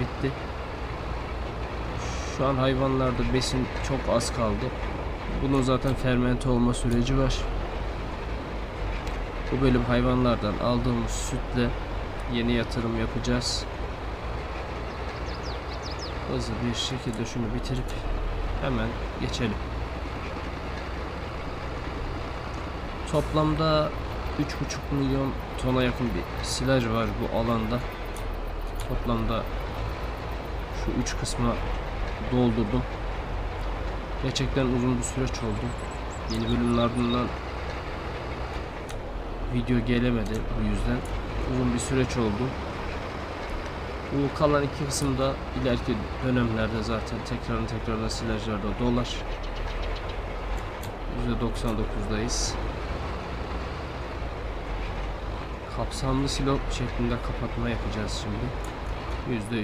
bitti. Şu an hayvanlarda besin çok az kaldı. Bunun zaten fermente olma süreci var. Bu bölüm hayvanlardan aldığımız sütle yeni yatırım yapacağız. Hızlı bir şekilde şunu bitirip hemen geçelim. Toplamda 3,5 milyon tona yakın bir silaj var bu alanda. Toplamda şu üç kısma doldurdum. Gerçekten uzun bir süreç oldu. Yeni bölümün ardından video gelemedi bu yüzden. Uzun bir süreç oldu. Bu kalan iki kısımda ileriki dönemlerde zaten tekrarın tekrarla silajlarda dolar. %99'dayız. Kapsamlı silo şeklinde kapatma yapacağız şimdi. %3